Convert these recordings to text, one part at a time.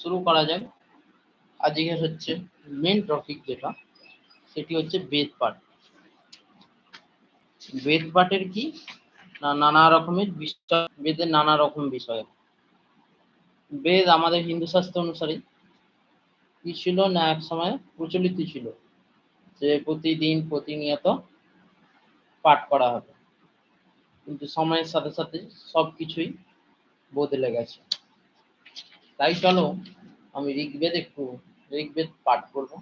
শুরু করা যাক। আজকে হচ্ছে মেন টপিক যেটা, সেটি হচ্ছে বেদ পাঠ। বেদ পাঠের কি? না, নানা রকমের বিষয়, বেদের নানা রকম বিষয়। বেদ আমাদের হিন্দু শাস্ত্র অনুসারে কি ছিল না এক সময় প্রচলিত ছিল, যে প্রতিদিন প্রতিনিয়ত পাঠ করা হবে। কিন্তু সময়ের সাথে সাথে সবকিছুই বদলে গেছে। তাই চলো, আমি ঋগ্বেদ একটু ঋগ্বেদ পাঠ করব।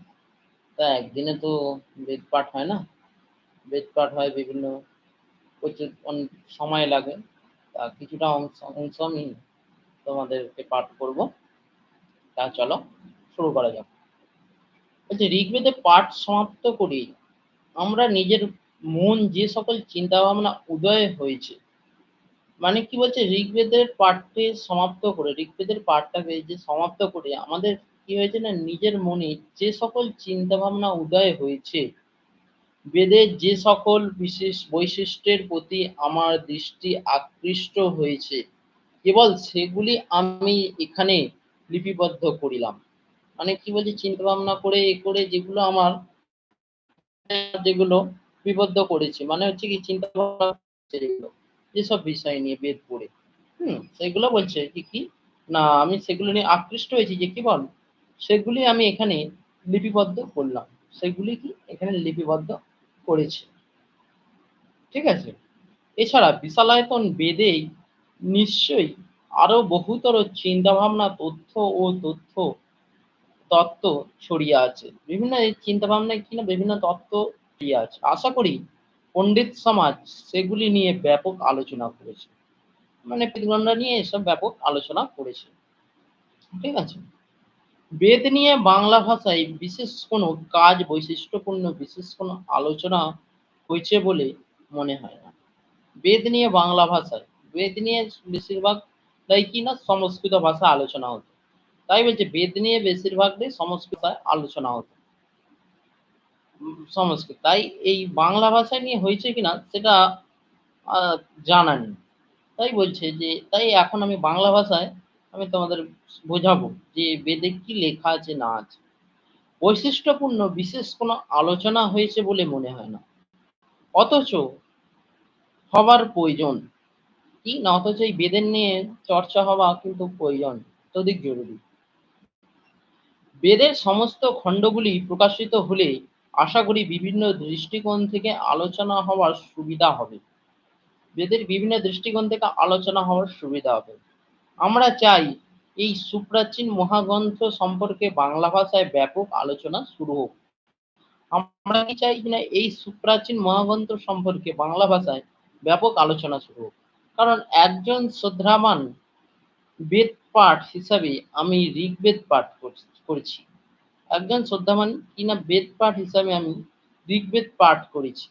তা একদিনে তো বেদ পাঠ হয় না? বেদ পাঠ হয় বিভিন্ন, প্রচুর সময় লাগে। তা কিছুটা অংশ অংশ আমি তোমাদেরকে পাঠ করব। তা চলো, শুরু করা যাক। বলছি, ঋগ্বেদে পাঠ সমাপ্ত করি। আমরা নিজের মন যে সকল চিন্তা ভাবনা উদয় হয়েছে মানে কি বলছে, ঋগ্বেদের পাঠকে সমাপ্ত করে, ঋগ্বেদের পাঠটাকে যে সমাপ্ত করে, আমাদের কি হয়েছে না, নিজের মনে যে সকল চিন্তা ভাবনা উদয় হয়েছে বেদের যে সকল বিশেষ বৈশিষ্ট্যের প্রতি আমার দৃষ্টি আকৃষ্ট হয়েছে, কেবল সেগুলি আমি এখানে লিপিবদ্ধ করিলাম। মানে কি বলছে চিন্তা ভাবনা করে, এ করে যেগুলো আমার, যেগুলো লিপিবদ্ধ করেছি মানে হচ্ছে কি চিন্তা ভাবনা যেসব বিষয় নিয়ে বেদ পড়ে। হুম, সেগুলো বলছে কি কি, না, আমি সেগুলো নিয়ে আকৃষ্ট হয়েছি যে কি বল? সেগুলি আমি এখানে লিপিবদ্ধ করলাম। সেগুলি কি? এখানে লিপিবদ্ধ করেছি। ঠিক আছে? এছাড়া বিশালায়তন বেদেই নিশ্চয়ই আরও বহুতর চিন্তা ভাবনা তথ্য ও তথ্য, তত্ত্ব ছড়িয়ে আছে। বিভিন্ন এই চিন্তা ভাবনায় কিনা বিভিন্ন তত্ত্ব ছড়িয়ে আছে। আশা করি পণ্ডিত সমাজ সেগুলি নিয়ে ব্যাপক আলোচনা করেছে। মানে বিদ্বানরা নিয়ে এসব ব্যাপক আলোচনা করেছে। ঠিক আছে? বেদ নিয়ে বাংলা ভাষায় বিশেষ কোনো কাজ বৈশিষ্ট্যপূর্ণ বিশেষ কোনো আলোচনা হয়েছে বলে মনে হয় না। বেদ নিয়ে বাংলা ভাষায়, বেদ নিয়ে বেশিরভাগ তাই কি না সংস্কৃত ভাষা আলোচনা হতো। তাই বলছে, বেদ নিয়ে বেশিরভাগটাই সংস্কৃত আলোচনা হতো। সংস্কৃত। তাই এই বাংলা ভাষা নিয়ে হয়েছে কিনা সেটা জানা নেই। তাই বলছে যে, তাই এখন আমি বাংলা ভাষায় আমি তোমাদের বোঝাবো যে বেদে কি লেখা আছে, না আছে। বৈশিষ্ট্যপূর্ণ বিশেষ কোনো আলোচনা হয়েছে বলে মনে হয় না। অথচ হবার প্রয়োজন। কি না, অথচ এই বেদের নিয়ে চর্চা হওয়া কিন্তু প্রয়োজন অত্যধিক জরুরি। বেদের সমস্ত খণ্ডগুলি প্রকাশিত হলে আশা করি বিভিন্ন দৃষ্টিকোণ থেকে আলোচনা হওয়ার সুবিধা হবে। বেদের বিভিন্ন দৃষ্টিকোণ থেকে আলোচনা হওয়ার সুবিধা হবে। আমরা চাই এই সুপ্রাচীন মহাগ্রন্থ সম্পর্কে বাংলা ভাষায় ব্যাপক আলোচনা শুরু হোক। আমরা কি চাই কিনা এই সুপ্রাচীন মহাগ্রন্থ সম্পর্কে বাংলা ভাষায় ব্যাপক আলোচনা শুরু হোক। কারণ একজন শ্রদ্ধাবান বেদ পাঠ হিসাবে আমি ঋগ্বেদ পাঠ করছি। একজন শ্রদ্ধাবান কিনা বেদ পাঠ হিসাবে আমি ঋগ্বেদ পাঠ করেছি।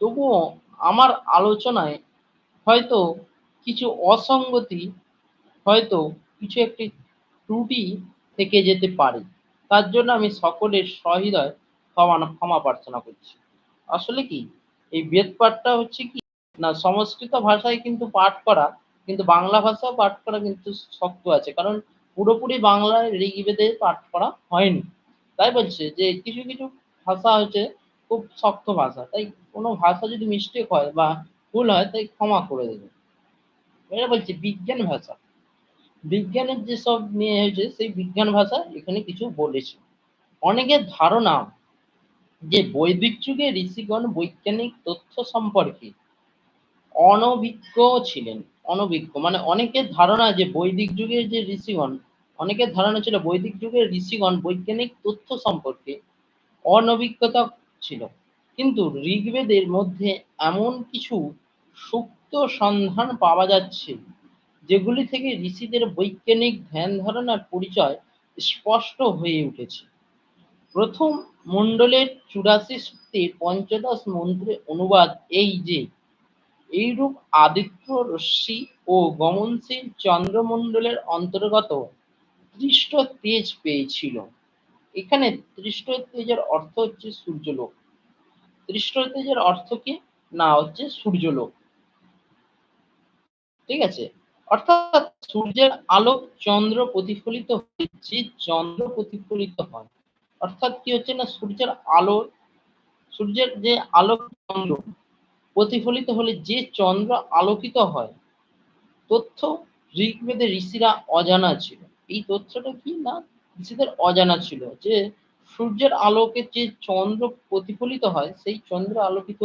তবুও আমার আলোচনায় হয়তো কিছু অসঙ্গতি, হয়তো কিছু একটি ত্রুটি থেকে যেতে পারে। তার জন্য আমি সকলের সহৃদয় ক্ষমা ক্ষমা প্রার্থনা করছি। আসলে কি? এই বেদ পাঠটা হচ্ছে কি? না, সংস্কৃত ভাষায় কিন্তু পাঠ করা, কিন্তু বাংলা ভাষাও পাঠ করা কিন্তু শক্ত আছে। কারণ পুরোপুরি বাংলায় ঋগ্বেদে পাঠ করা হয়নি। তাই বলছে যে কিছু কিছু ভাষা হচ্ছে খুব শক্ত ভাষা। তাই কোনো ভাষা যদি মিস্টেক হয় বা ভুল হয়, তাই ক্ষমা করে দেবে। এটা বলছে বিজ্ঞান ভাষা। বিজ্ঞানের যেসব নিয়ে হয়েছে, সেই বিজ্ঞান ভাষা এখানে কিছু বলেছে। অনেকের ধারণা যে বৈদিক যুগে ঋষিগণ বৈজ্ঞানিক তথ্য সম্পর্কে অনভিজ্ঞ ছিলেন। অনভিজ্ঞ মানে অনেকের ধারণা যে বৈদিক যুগে যে ঋষিগণ অনেকের ধারণা ছিল বৈদিক যুগের ঋষিগণ বৈজ্ঞানিক তথ্য সম্পর্কে অনভিজ্ঞতা ছিল। কিন্তু ঋগ্বেদের মধ্যে এমন কিছু সুপ্ত সন্ধান পাওয়া যাচ্ছে, যেগুলি থেকে ঋষিদের বৈজ্ঞানিক ধ্যান ধারণার পরিচয় স্পষ্ট হয়ে উঠেছে। প্রথম মণ্ডলের চুরাশি সূক্তের পঞ্চদশ মন্ত্রে অনুবাদ এই যে, এইরূপ আদিত্য রশ্মি ও গমনশীল চন্দ্রমণ্ডলের অন্তর্গত তৃষ্ট তেজ পেয়েছিল। এখানে তৃষ্ট তেজের অর্থ হচ্ছে সূর্যলোক। তৃষ্ট তেজের অর্থ কি? না, হচ্ছে সূর্যলোক। ঠিক আছে? অর্থাৎ সূর্যের আলো চন্দ্র প্রতিফলিত যে চন্দ্র প্রতিফলিত হয়, অর্থাৎ কি হচ্ছে না? সূর্যের আলো, সূর্যের যে আলো চন্দ্র প্রতিফলিত হলে যে চন্দ্র আলোকিত হয়, তথ্য ঋগ্বেদে ঋষিরা অজানা ছিল। এই তথ্যটা কি না ঋষিদের অজানা ছিল যে সূর্যের আলোকে যে চন্দ্র প্রতিফলিত হয়, সেই চন্দ্র আলোকিত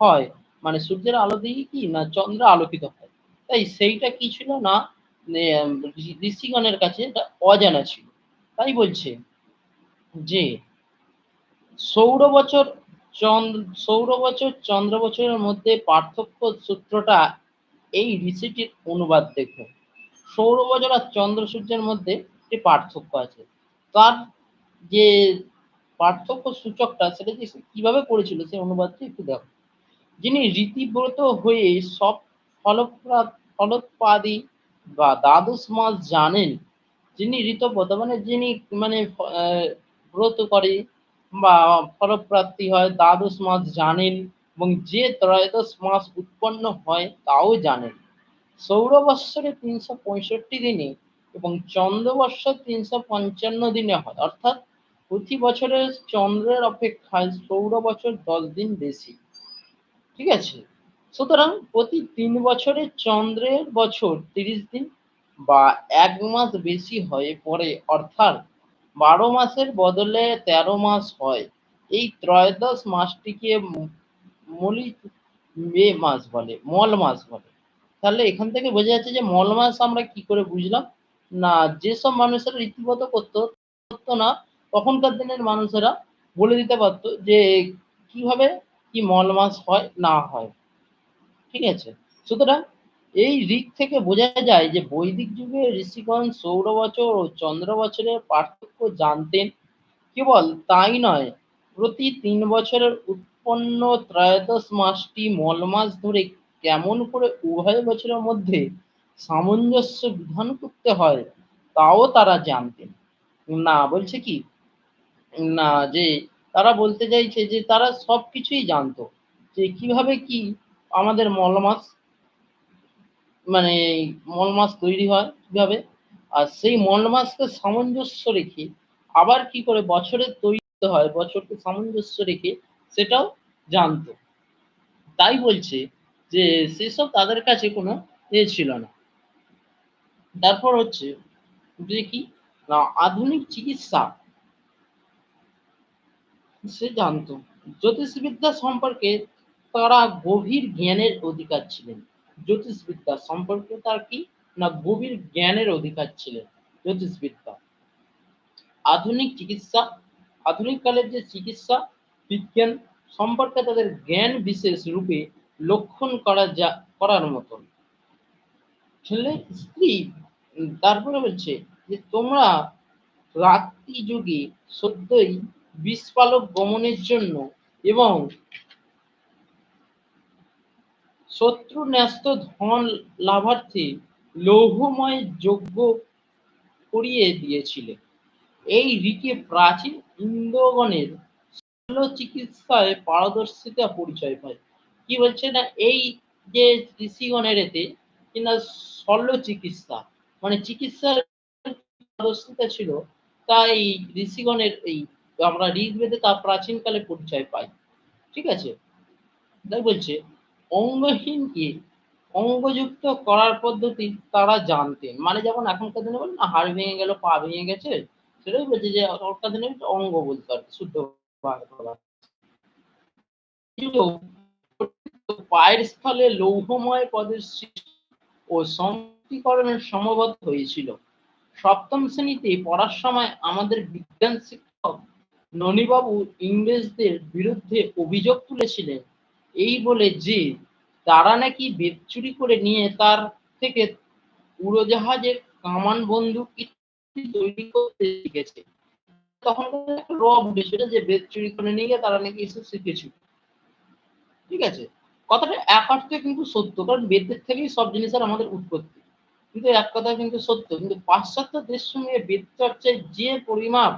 হয়। মানে সূর্যের আলো দিয়ে কি না চন্দ্র আলোকিত হয়? তাই সেইটা কি ছিল না? ঋষিগণের কাছে এটা অজানা ছিল। তাই বলছে যে সৌর বছর চন্দ্র সৌর বছর চন্দ্র বছরের মধ্যে পার্থক্য সূত্রটা এই ঋষিটির অনুবাদ দেখুন সৌর আর চন্দ্র সূর্যের মধ্যে একটি পার্থক্য আছে। তার যে পার্থক্য সূচকটা সেটা যে কীভাবে করেছিল সেই অনুবাদটি একটু দেখো। যিনি রীতিব্রত হয়ে সব ফলোৎপাদী বা দ্বাদশ মাস জানেন, যিনি ঋতব্রত মানে যিনি মানে ব্রত করে বা ফলপ্রাপ্তি হয়, দ্বাদশ মাস জানেন এবং যে ত্রয়োদশ মাস উৎপন্ন হয়, তাও জানেন। সৌরবৎসরে তিনশো পঁয়ষট্টি দিনে এবং চন্দ্রবৎসর তিনশো পঞ্চান্ন দিনে হয়। অর্থাৎ প্রতি বছরের চন্দ্রের অপেক্ষায় সৌর বছর দশ দিন বেশি। ঠিক আছে? সুতরাং প্রতি তিন বছরে চন্দ্রের বছর তিরিশ দিন বা এক মাস বেশি হয়ে পড়ে। অর্থাৎ বারো মাসের বদলে তেরো মাস হয়। এই ত্রয়োদশ মাসটিকে মলি মে মাস বলে, মল মাস বলে। তাহলে এখান থেকে বোঝা যাচ্ছে যে মল মাস আমরা কি করে বুঝলাম? না, যেসব মানুষেরা রীতিমতো করতো করতো না, তখনকার দিনের মানুষেরা বলে দিতে পারতো যে কীভাবে কি মল মাস হয়, না হয়। ঠিক আছে? সুতরাং এই ঋক থেকে বোঝা যায় যে বৈদিক যুগে ঋষিগণ সৌর বছর ও চন্দ্র বছরের পার্থক্য জানতেন। কেবল তাই নয়, প্রতি তিন বছরের উৎপন্ন ত্রয়োদশ মাসটি মল মাস ধরে কেমন করে উভয় বছরের মধ্যে সামঞ্জস্য বিধান করতে হয়, তাও তারা জানতেন। না, বলছে কি? না, যে তারা বলতে চাইছে যে তারা সব কিছুই জানতো। যে কীভাবে কি আমাদের মল মাস মানে মল মাস তৈরি হয় কীভাবে? আর সেই মল মাসকে সামঞ্জস্য রেখে আবার কি করে বছরে তৈরি হয়, বছরকে সামঞ্জস্য রেখে সেটাও জানতো। তাই বলছে যে সেসব তাদের কাছে কোনো এ ছিল না। তারপর হচ্ছে যে কি আধুনিক চিকিৎসা। সে জানতো, জ্যোতিষবিদ্যা সম্পর্কে তারা গভীর জ্ঞানের অধিকার ছিলেন। জ্যোতিষবিদ্যা সম্পর্কে তার কি? না, গভীর জ্ঞানের অধিকার ছিলেন জ্যোতিষবিদ্যা। আধুনিক চিকিৎসা, আধুনিক কালের যে চিকিৎসা, বিজ্ঞান সম্পর্কে তাদের জ্ঞান বিশেষ রূপে লক্ষণ করা যা, করার মতন। ছেলে, স্ত্রী তারপরে বলছে যে, তোমরা রাত্রি যুগে সদ্যই বিষপালক গমনের জন্য এবং শত্রু ন্যস্ত ধন লাভার্থে লৌহময় যজ্ঞ করিয়ে দিয়েছিলে। এই ঋকে প্রাচীন ইন্দ্রগণের চিকিৎসায় পারদর্শিতা পরিচয় পায়। কি বলছে না, এই যে ঋষিগণের এতে কিনা শল্য চিকিৎসা মানে চিকিৎসার পারদর্শিতা ছিল, তাই ঋষিগণের এই আমরা ঋগ্বেদে তা প্রাচীনকালে পরিচয় পাই। ঠিক আছে? তাই বলছে অঙ্গহীনকে অঙ্গযুক্ত করার পদ্ধতি তারা জানতেন। মানে যেমন এখনকার দিনে বলে না, হাড় ভেঙে গেল, পা ভেঙে গেছে, সেটাই বলছে যে অঙ্গ বলতে আর শুদ্ধ পায়ের স্থলে লৌহময় পদের সৃষ্টি ও সংকীকরণের সমবদ্ধ হয়েছিল। সপ্তম শ্রেণীতে পড়ার সময় আমাদের বিজ্ঞান শিক্ষক ননীবাবু ইংরেজদের বিরুদ্ধে অভিযোগ তুলেছিলেন, এই বলে যে, তারা নাকি বেদ চুরি করে নিয়ে তার থেকে উড়োজাহাজের কামান বন্দুক তৈরি করতে শিখেছে। তখন রব যে বেদ চুরি করে নিয়ে তারা নাকি এসব শিখেছিল ঠিক আছে? কথাটা এক অর্থে কিন্তু সত্য, কারণ বেদের থেকেই সব জিনিসের আমাদের উৎপত্তি। কিন্তু এক কথা কিন্তু সত্য, কিন্তু পাশ্চাত্য দেশ সঙ্গে বেদ চর্চায় যে পরিমাপ,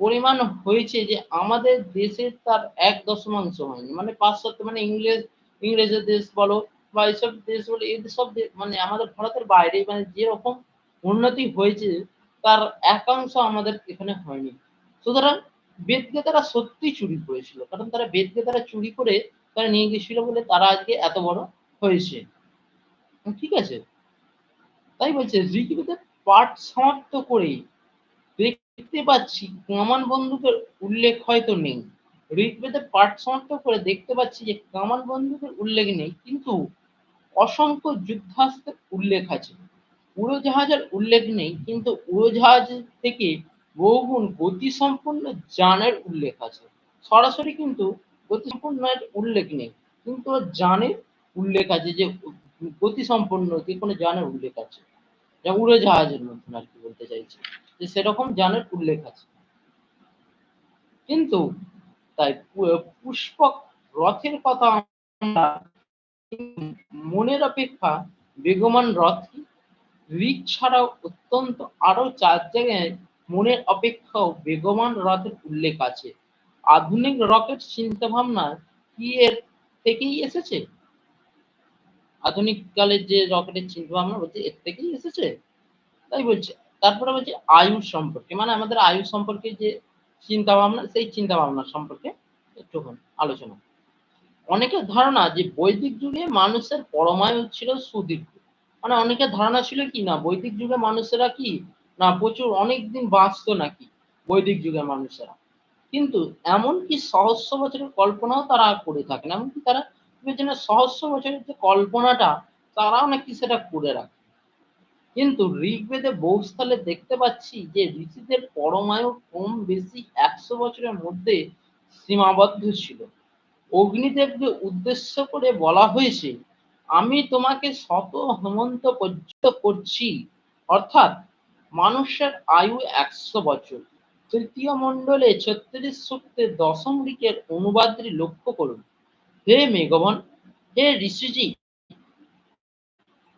পরিমাণ হয়েছে যে আমাদের দেশে তার এক দশমাংশ হয়নি। মানে পাশ্চাত্য মানে ইংরেজ, ইংরেজের দেশ বলো বা এইসব দেশ বলো এদের সব মানে আমাদের ভারতের বাইরে মানে যেরকম উন্নতি হয়েছে, তার একাংশ আমাদের এখানে হয়নি। সুতরাং বেদকে তারা সত্যি চুরি করেছিল, কারণ তারা বেদকে তারা চুরি করে তারা নিয়ে গেছিল বলে তারা আজকে এত বড় হয়েছে। ঠিক আছে? তাই বলছে ঋগ্বেদের পাঠ সমাপ্ত করে দেখতে পাচ্ছি কামান বন্দুকের উল্লেখ হয়তো নেই। ঋগ্বেদের পাঠ সমাপ্ত করে দেখতে পাচ্ছি যে কামান বন্দুকের উল্লেখ নেই, কিন্তু অসংখ্য যুদ্ধাস্ত্রের উল্লেখ আছে। উড়োজাহাজের উল্লেখ নেই, কিন্তু উড়োজাহাজ থেকে বহুগুণ গতিসম্পন্ন যানের উল্লেখ আছে। সরাসরি কিন্তু গতিসম্পন্নের উল্লেখ নেই। কিন্তু যানের উল্লেখ আছে যে, গতিসম্পন্ন যে কোনো যানের উল্লেখ আছে। যা উড়োজাহাজের মতন আর কি বলতে চাইছি। যে সেরকম যানের উল্লেখ আছে। কিন্তু তাই পুষ্পক রথের কথা মনের অপেক্ষা বেগমান রথ কি? ঋক ছাড়াও অত্যন্ত আরও চার জায়গায় মনের অপেক্ষাও বেগমান রথের উল্লেখ আছে। আধুনিক রকেট চিন্তা ভাবনা কি এর থেকেই এসেছে? আধুনিক কালের যে রকেটের চিন্তা ভাবনা বলছে এর থেকেই এসেছে? তাই বলছে। তারপরে বলছে আয়ু সম্পর্কে মানে আমাদের আয়ু সম্পর্কে যে চিন্তা ভাবনা সেই চিন্তা ভাবনা সম্পর্কে একটুখানি আলোচনা। অনেকের ধারণা যে বৈদিক যুগে মানুষের পরমায়ু ছিল সুদীর্ঘ। মানে অনেকের ধারণা ছিল কি না, বৈদিক যুগে মানুষেরা কি? না, প্রচুর অনেক দিন বাঁচতো নাকি বৈদিক যুগের মানুষেরা? কিন্তু এমনকি সহস্র বছরের কল্পনাও তারা করে থাকেন। এমনকি তারা বিবেচনা সহস্র বছরের যে কল্পনাটা, তারাও নাকি সেটা করে রাখে। কিন্তু ঋগ্বেদে বহুস্থলে দেখতে পাচ্ছি যে ঋষিদের পরমায়ু কম বেশি একশো বছরের মধ্যে সীমাবদ্ধ ছিল। অগ্নিদেবকে উদ্দেশ্য করে বলা হয়েছে, আমি তোমাকে শত হেমন্ত পর্যন্ত করছি। অর্থাৎ মানুষের আয়ু একশো বছর। তৃতীয় মণ্ডলে ছত্রিশ সূক্তের দশম ঋকের অনুবাদটি লক্ষ্য করুন। হে মেঘবন, হে ঋষিজি,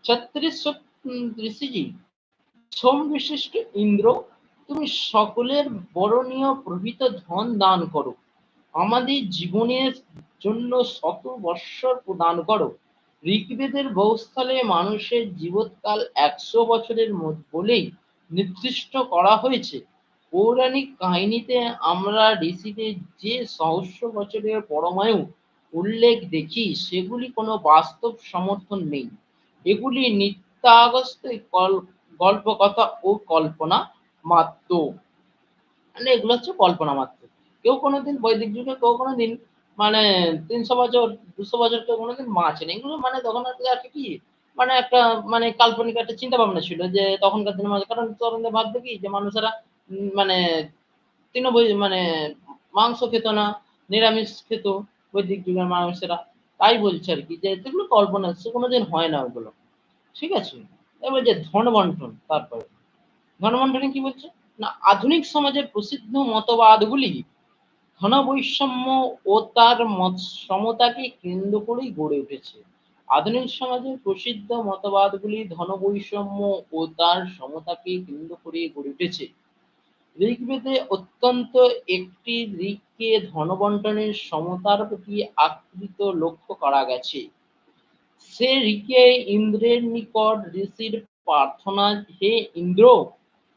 ছত্রিশ ঋষিজি, সোম বিশিষ্ট ইন্দ্র, তুমি সকলের বরণীয় প্রভৃত ধন দান করো। আমাদের জীবনের জন্য শত বৎসর প্রদান করো। ঋগ্বেদের বহুস্থলে মানুষের জীবৎকাল একশো বছরের বলেই নির্দিষ্ট করা হয়েছে। পৌরাণিক কাহিনীতে আমরা ঋষিদের যে সহস্র বছরের পরমায়ু উল্লেখ দেখি, সেগুলি কোনো বাস্তব সমর্থন নেই। এগুলি নিত্যাগস্ত গল্পকথা ও কল্পনা মাত্র। মানে এগুলো হচ্ছে কল্পনা মাত্র। কেউ কোনোদিন বৈদিক যুগে, কেউ কোনোদিন মানে তিনশো বছর, দুশো বছর কেউ কোনোদিন বাঁচেনি এগুলো মানে তখন আর কি মানে একটা মানে কাল্পনিক একটা চিন্তা ভাবনা ছিল যে তখনকার দিনে মানুষ কারণ তরুণদের ভাববে কি? যে মানুষেরা মানে তৃণভোজ মানে মাংস খেত না, নিরামিষ খেত বৈদিক যুগের মানুষেরা। তাই বলছে আর কি, যে এগুলো কল্পনা কোনোদিন হয় না ওগুলো। ঠিক আছে? এবার যে ধন বন্টন তারপরে। ধন বন্টনে কি বলছে? না, আধুনিক সমাজের প্রসিদ্ধ মতবাদগুলি ধন বৈষম্য ও তার মত সমতাকে কেন্দ্র করেই গড়ে উঠেছে। আধুনিক সমাজের প্রসিদ্ধ মতবাদগুলি ধন বৈষম্য ও তার সমতাকে কেন্দ্র করে গড়ে উঠেছে। ঋগ্বেদে অত্যন্ত একটি ঋগকে ধন বন্টনের সমতার প্রতি আকৃত লক্ষ্য করা গেছে। সে ঋকে ইন্দ্রের নিকট ঋষির প্রার্থনা, হে ইন্দ্র,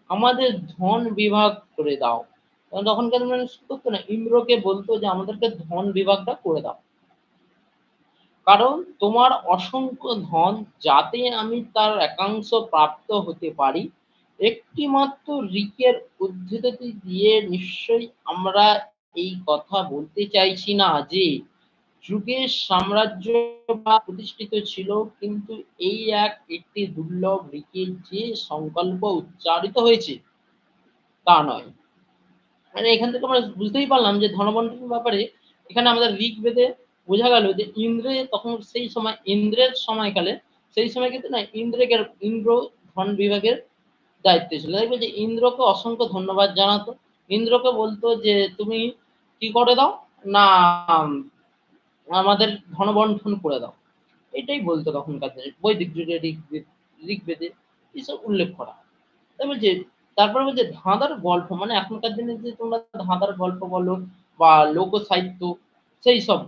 আমাদের ধন বিভাগ করে দাও। তখনকার মানুষ কি করতো না, ইন্দ্রকে বলতো যে, আমাদেরকে ধন বিভাগটা করে দাও। কারণ তোমার অসংখ্য ধন যাতে আমি তার একাংশ প্রাপ্ত হতে পারি একটি মাত্র ঋকের উদ্ধৃতি দিয়ে নিশ্চয়ই আমরা এই কথা বলতে চাইছি না যে যুগের সাম্রাজ্য বা প্রতিষ্ঠিত ছিল, কিন্তু এই এক একটি দুর্লভ ঋকের যে সংকল্প উচ্চারিত হয়েছে, তা নয়। মানে এখান থেকে আমরা বুঝতেই পারলাম যে ধনবন্টনের ব্যাপারে এখানে আমাদের ঋগ্বেদে বোঝা গেল যে ইন্দ্রে তখন সেই সময়, ইন্দ্রের সময়কালে, সেই সময় কিন্তু না ইন্দ্রকে ইন্দ্র ধন বিভাগের দায়িত্বে ছিল। দেখবে যে ইন্দ্রকে অসংখ্য ধন্যবাদ জানাতো। ইন্দ্রকে বলতো যে, তুমি কি করে দাও? না, আমাদের ধনবন্টন করে দাও। এটাই বলতো তখনকার দিনে। বৈদিক যুগে ঋগ্বেদ এসব উল্লেখ করা তাই বলছে তারপরে বলছে ধাঁধার গল্প। মানে এখনকার দিনে যে তোমরা ধাঁধার গল্প বলো বা লোক সাহিত্য সেই সব।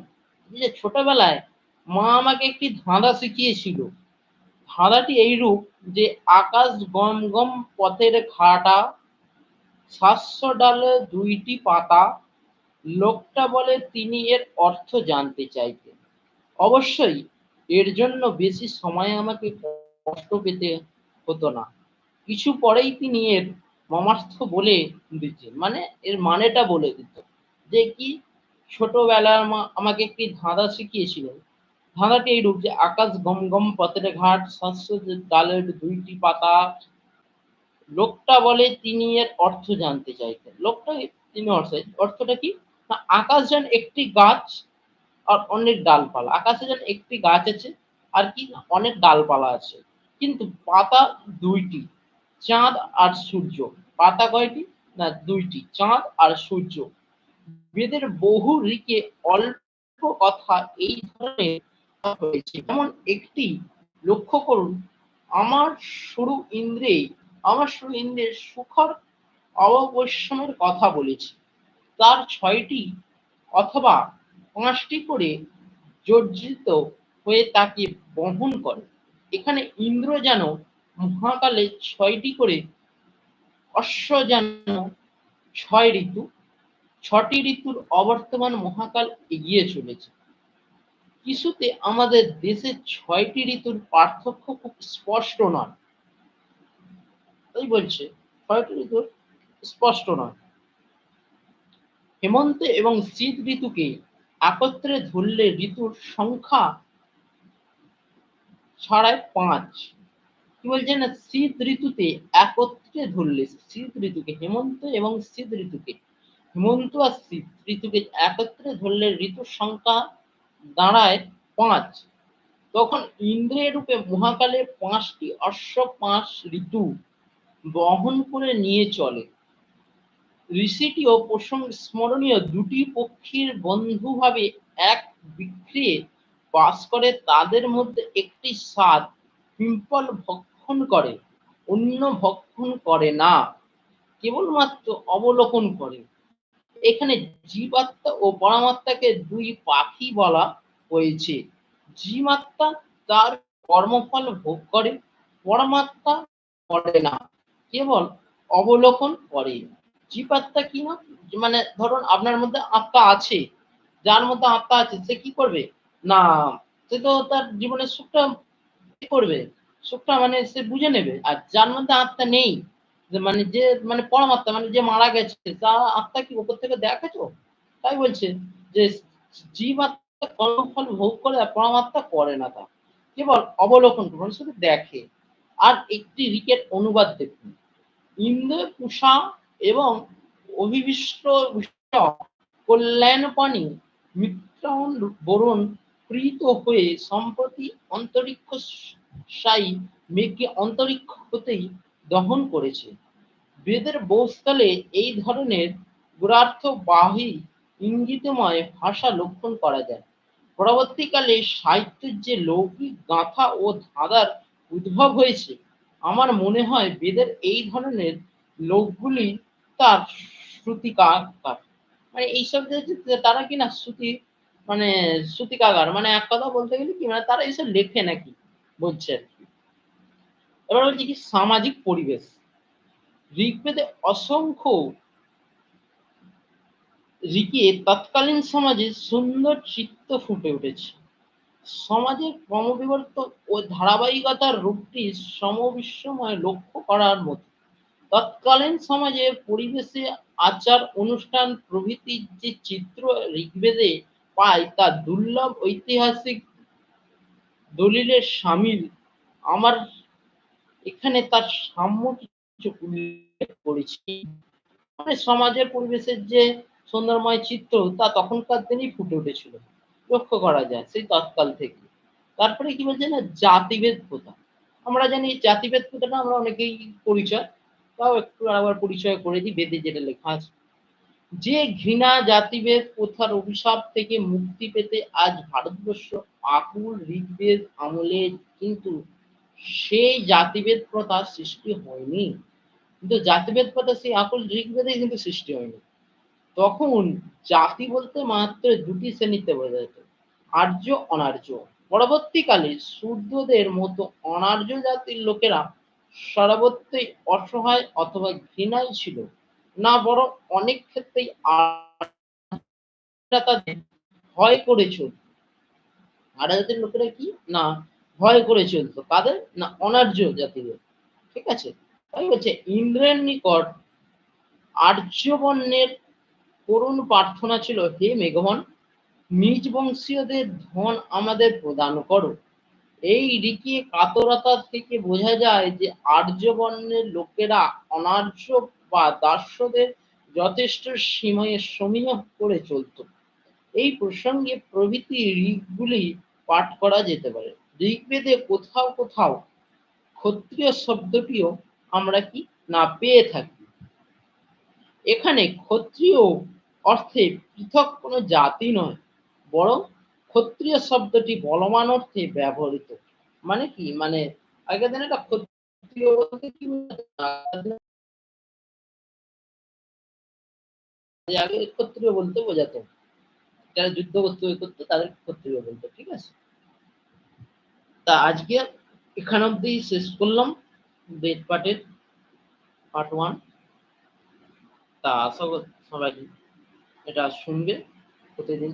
যে ছোটবেলায় মা আমাকে একটি ধাঁধা শিখিয়েছিল। ধাঁধাটি এইরূপ যে আকাশ গম গম পথের ঘাটা শাস্য ডালে দুইটি পাতা, লোকটা বলে তিনি এর অর্থ জানতে চাইতেন অবশ্যই এর জন্য বেশি সময় আমাকে কষ্ট পেতে হতো না। কিছু পরেই তিনি এর মমার্থ বলে দিতেন। মানে এর মানেটা বলে দিত যে কি? ছোটবেলার মা আমাকে একটি ধাঁধা শিখিয়েছিলেন। ধাঁধাটি এইরূপ যে আকাশ গম গম পথের ঘাট শস্য ডালের দুইটি পাতা। লোকটা বলে তিনি এর অর্থ জানতে চাইতেন। লোকটা তিনি অর্থ অর্থটা কি? না, আকাশ যেন একটি গাছ আর অনেক ডালপালা। আকাশে যেন একটি গাছ আছে আর কি? অনেক ডালপালা আছে। কিন্তু পাতা দুইটি, চাঁদ আর সূর্য। পাতা কয়টি? না, দুইটি, চাঁদ আর সূর্য। বেদের বহু ঋকে অল্প কথা এই ধরনের হয়েছে। যেমন একটি লক্ষ্য করুন, আমার শুরু ইন্দ্রে আমার শুরু ইন্দ্রের সুখর অবশ্যমের কথা বলেছি। তার ছয়টি অথবা পাঁচটি করে জর্জিত হয়ে তাকে বহন করে। এখানে ইন্দ্র যেন মহাকালে ছয়টি করে, অশ্ব যেন ছয় ঋতু, ছটি ঋতুর অবর্তমান মহাকাল এগিয়ে চলেছে। কিছুতে আমাদের দেশে ছয়টি ঋতুর পার্থক্য খুব স্পষ্ট নয়। তাই বলছে, ছয়টি ঋতুর স্পষ্ট নয়। হেমন্ত এবং শীত ঋতুকে একত্রে ধরলে ঋতুর সংখ্যা ছড়ায় পাঁচ। কি বলছে না, শীত ঋতুতে একত্রে ধরলে, শীত ঋতুকে হেমন্ত এবং শীত ঋতুকে, হেমন্ত আর শীত ঋতুকে একত্রে ধরলে ঋতুর সংখ্যা দাঁড়ায় পাঁচ। তখন ইন্দ্রের রূপে মহাকালে পাঁচটি অশ্ব পাঁচ ঋতু বহন করে নিয়ে চলে। ঋষিটিও প্রসঙ্গ স্মরণীয় দুটি পক্ষীর বন্ধুভাবে এক বিক্রিয়ে বাস করে, তাদের মধ্যে একটি স্বাদ পিম্পল ভক্ষণ করে, অন্য ভক্ষণ করে না, কেবলমাত্র অবলোকন করে। এখানে জীবাত্মা ও পরমাত্মাকে দুই পাখি বলা হয়েছে। জীবাত্মা তার কর্মফল ভোগ করে, পরমাত্মা করে না, কেবল অবলোকন করে। জীবাত্মা কি না? মানে ধরুন আপনার মধ্যে আত্মা আছে, যার মধ্যে আত্মা আছে, সে কি করবে? না, সে তো তার জীবনের সুখটা করবে। সুখটা মানে সে বুঝে নেবে, আর যার মধ্যে আত্মা নেই মানে যে মানে পরমাত্মা মানে যে মারা গেছে, তা আত্মা কি উপর থেকে দেখেছ তাই বলছে যে জীব আত্মা কর্মফল ভোগ করে পরমাত্মা করে না তা। কেবল অবলোকন করুন, শুধু দেখে। আর একটি রিকেট অনুবাদ দেখুন। ইন্দ্র পুষা এবং অভিবিষ্ট কল্যাণপাণি মিত্রায়ণ বরুণ প্রীত হয়ে সম্প্রতি অন্তরিক্ষ সাই মেঘকে অন্তরিক্ষ হতেই দহন করেছে। বেদের বৌস্থলে এই ধরনের গুরার্থ বাহী ইঙ্গিতময় ভাষা লক্ষণ করা যায়। পরবর্তীকালে সাহিত্যের যে লৌকিক গাঁথা ও ধাঁধার উদ্ভব হয়েছে, আমার মনে হয় বেদের এই ধরনের লোকগুলি তার শ্রুতিকার মানে এইসব যে তারা কিনা শ্রুতি মানে শ্রুতিকাগার মানে এক কথা বলতে গেলে কি মানে তারা এইসব লেখে নাকি, বলছে আর কি। এবার বলছি কি সামাজিক পরিবেশ। ঋগ্বেদে অসংখ্য ঋকে তৎকালীন সমাজে সুন্দর চিত্ত ফুটে উঠেছে। সমাজের ক্রমবিবর্তন ও ধারাবাহিকতার রূপটি সমবিশ্বময় লক্ষ্য করার মতো। তৎকালীন সমাজে পরিবেশে আচার, অনুষ্ঠান প্রভৃতির যে চিত্র ঋগ্বেদে পায়, তা দুর্লভ ঐতিহাসিক দলিলের সামিল। আমার এখানে তার সাম্য কিছু উল্লেখ করেছি। মানে সমাজের পরিবেশের যে সুন্দরময় চিত্র, তা তখনকার দিনেই ফুটে উঠেছিল। লক্ষ্য করা যায় সেই তৎকাল থেকে। তারপরে কি বলছে না? জাতিভেদ প্রথা। আমরা জানি জাতিভেদ প্রথাটা আমরা অনেকেই পরিচয়, তাও একটু আবার পরিচয় করে দিই, বেদে যেটা লেখা আছে। যে ঘৃণা জাতিভেদ প্রথার অভিশাপ থেকে মুক্তি পেতে আজ ভারতবর্ষ আকুল, ঋগ্বেদ আমলে কিন্তু সেই জাতিভেদ প্রথা সৃষ্টি হয়নি। কিন্তু জাতিভেদ প্রথা সেই আকুল ঋগ্বেদে কিন্তু সৃষ্টি হয়নি। তখন জাতি বলতে মাত্র দুটি শ্রেণীতে বোঝা যেত, আর্য, অনার্য। পরবর্তীকালে শূদ্রদের মতো অনার্য জাতির লোকেরা সর্বত্রই অসহায় অথবা ঘৃণায় ছিল না, বরং অনেক ক্ষেত্রেই তাদের ভয় করে চলত। আর্য জাতির লোকেরা কি? না, ভয় করে চলতো। কাদের? না, অনার্য জাতিদের। ঠিক আছে? তাই হচ্ছে ইন্দ্রের নিকট আর্যবর্ণের করুণ প্রার্থনা ছিল, হে মেঘমন নিজ বংশীয়দের ধন আমাদের প্রদান করো। এই রিকিয়ে কাতরতা থেকে বোঝা যায় যে আর্যবর্ণের লোকেরা অনার্য বা দাস্যদের যথেষ্ট সীমায় সমীহ করে চলত। এই প্রসঙ্গে প্রভৃতি ঋগগুলি পাঠ করা যেতে পারে। ঋগ্বেদে কোথাও কোথাও ক্ষত্রিয় শব্দটিও আমরা কি না পেয়ে থাকি? এখানে ক্ষত্রিয় অর্থে পৃথক কোনো জাতি নয়, বরং ক্ষত্রিয় শব্দটি বলমান অর্থে ব্যবহৃত। মানে কি? মানে আগের দিনে একটা ক্ষত্রিয় বলতে কি আগে ক্ষত্রিয় বলতে বোঝাতো। যারা যুদ্ধ করতে করতো, তাদের ক্ষত্রিয় বলতো, ঠিক আছে? তা আজকে এখান অব্দি শেষ করলাম। বেদ পাঠের পার্ট ওয়ান তা আশা সবাই এটা শুনবে প্রতিদিন।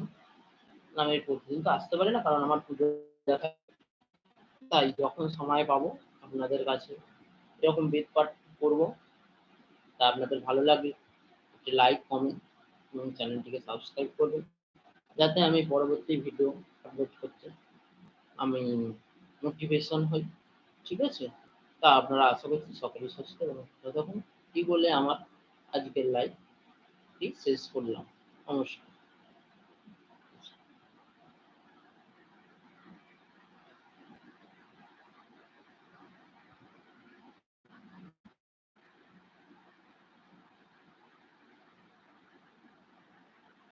আমি প্রতিদিন তো আসতে পারি না, কারণ আমার পুজো দেখা তাই যখন সময় পাবো আপনাদের কাছে এরকম বেদ পাঠ করব। তা আপনাদের ভালো লাগবে একটি লাইক কমেন্ট এবং চ্যানেলটিকে সাবস্ক্রাইব করবেন। যাতে আমি পরবর্তী ভিডিও আপলোড করতে আমি মোটিভেশন হই। ঠিক আছে? তা আপনারা আশা করছি সকলে সুস্থ এবং থাকুন। এই বলে আমার আজকের লাইভটি শেষ করলাম। নমস্কার।